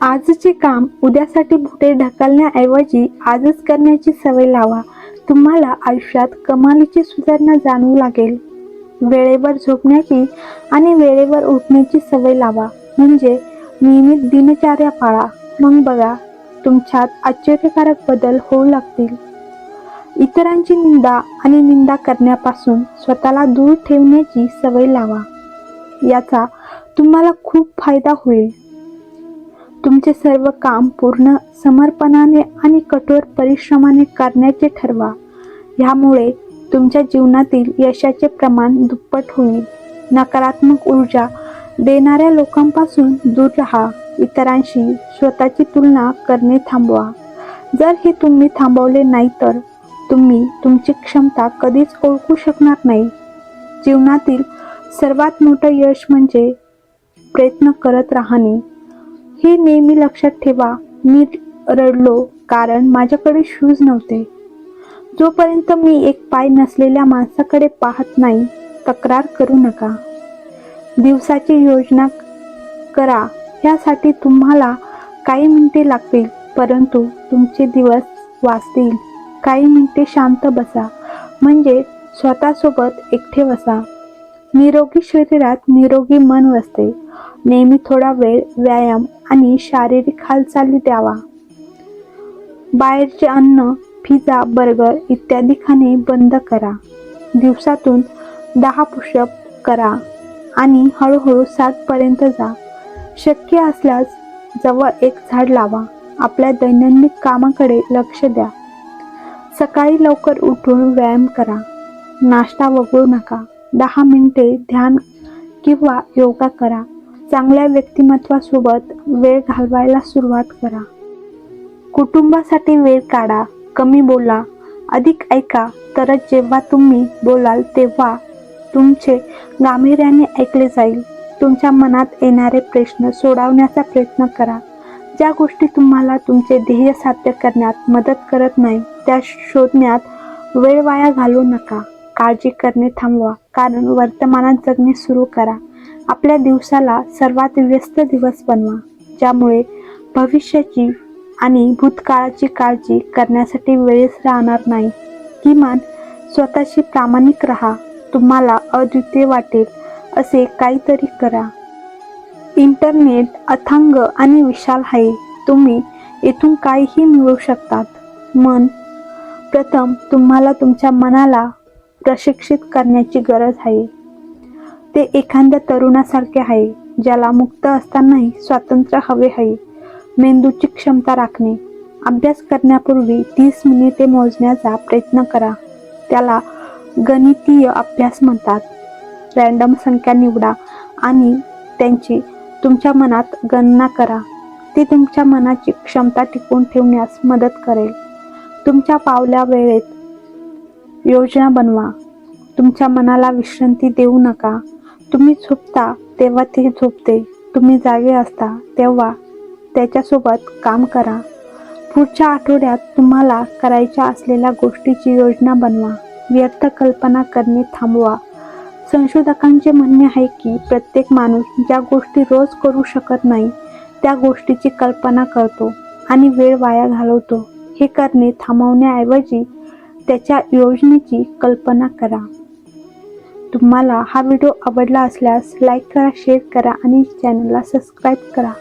आजचे काम उद्यासाठी भुटे ढकलण्याऐवजी आजच करण्याची सवय लावा. तुम्हाला आयुष्यात कमालीची सुधारणा जाणवू लागेल. वेळेवर झोपण्याची आणि वेळेवर उठण्याची सवय लावा. म्हणजे नियमित दिनचर्या पाळा. मग बघा तुमच्यात आश्चर्यकारक बदल होऊ लागतील. इतरांची निंदा आणि निंदा करण्यापासून स्वतःला दूर ठेवण्याची सवय लावा. याचा तुम्हाला खूप फायदा होईल. तुमचे सर्व काम पूर्ण समर्पणाने आणि कठोर परिश्रमाने करण्याचे ठरवा. ह्यामुळे तुमच्या जीवनातील यशाचे प्रमाण दुप्पट होईल. नकारात्मक ऊर्जा देणाऱ्या लोकांपासून दूर राहा. इतरांशी स्वतःची तुलना करणे थांबवा. जर हे तुम्ही थांबवले नाही तर तुम्ही तुमची क्षमता कधीच ओळखू शकणार नाही. जीवनातील सर्वात मोठं यश म्हणजे प्रयत्न करत राहणे. हे नेहमी लक्षात ठेवा. मी रडलो कारण माझ्याकडे शूज नव्हते. जोपर्यंत मी एक पाय नसलेल्या माणसाकडे पाहत नाही तक्रार करू नका. दिवसाची योजना करा. यासाठी तुम्हाला काही मिनिटे लागतील परंतु तुमचे दिवस वाचतील. काही मिनिटे शांत बसा. म्हणजे स्वतःसोबत एकटे बसा. निरोगी शरीरात निरोगी मन वसते. नेहमी थोडा वेळ व्यायाम आणि शारीरिक हालचाली द्यावा. बाहेरचे अन्न पिझ्झा बर्गर इत्यादी खाणे बंद करा. दिवसातून दहा पुशअप करा आणि हळूहळू सातपर्यंत जा. शक्य असल्यास जवळ एक झाड लावा. आपल्या दैनंदिन कामाकडे लक्ष द्या. सकाळी लवकर उठून व्यायाम करा. नाश्ता वगळू नका. दहा मिनिटे ध्यान किंवा योगा करा. चांगल्या व्यक्तिमत्वासोबत वेळ घालवायला सुरुवात करा. कुटुंबासाठी वेळ काढा कमी बोला अधिक ऐका. तरच जेव्हा तुम्ही बोलाल तेव्हा तुमचे गांभीर्याने ऐकले जाईल. तुमच्या मनात येणारे प्रश्न सोडवण्याचा प्रयत्न करा. ज्या गोष्टी तुम्हाला तुमचे ध्येय साध्य करण्यात मदत करत नाही त्या शोधण्यात वेळ वाया घालवू नका. काळजी करणे थांबवा कारण वर्तमानात जगणे सुरू करा. आपल्या दिवसाला सर्वात व्यस्त दिवस बनवा ज्यामुळे भविष्याची आणि भूतकाळाची काळजी करण्यासाठी वेळच राहणार नाही. किमान स्वतःशी प्रामाणिक राहा तुम्हाला अद्वितीय वाटेल असे काहीतरी करा. इंटरनेट अथांग आणि विशाल आहे तुम्ही येथून काहीही मिळवू शकतात. मन प्रथम तुम्हाला तुमच्या मनाला प्रशिक्षित करण्याची गरज आहे. ते एखाद्या तरुणासारखे आहे ज्याला मुक्त असतानाही स्वातंत्र्य हवे आहे. मेंदूची क्षमता राखणे. अभ्यास करण्यापूर्वी तीस मिनिटे मोजण्याचा प्रयत्न करा. त्याला गणितीय अभ्यास म्हणतात. रँडम संख्या निवडा आणि त्यांची तुमच्या मनात गणना करा. ती तुमच्या मनाची क्षमता टिकवून ठेवण्यास मदत करेल. तुमच्या पावल्या वेळेत योजना बनवा. तुमच्या मनाला विश्रांती देऊ नका. तुम्ही झोपता तेव्हा ते झोपते. तुम्ही जागे असता तेव्हा त्याच्यासोबत काम करा. पुढच्या आठवड्यात तुम्हाला करायच्या असलेल्या गोष्टीची योजना बनवा. व्यर्थ कल्पना करणे थांबवा. संशोधकांचे म्हणणे आहे की प्रत्येक माणूस ज्या गोष्टी रोज करू शकत नाही त्या गोष्टीची कल्पना करतो आणि वेळ वाया घालवतो. हे करणे थांबवण्याऐवजी त्याच्या योजनेची कल्पना करा. तुम्हाला हा व्हिडिओ आवडला असल्यास लाईक करा शेअर करा आणि चॅनलला सबस्क्राईब करा.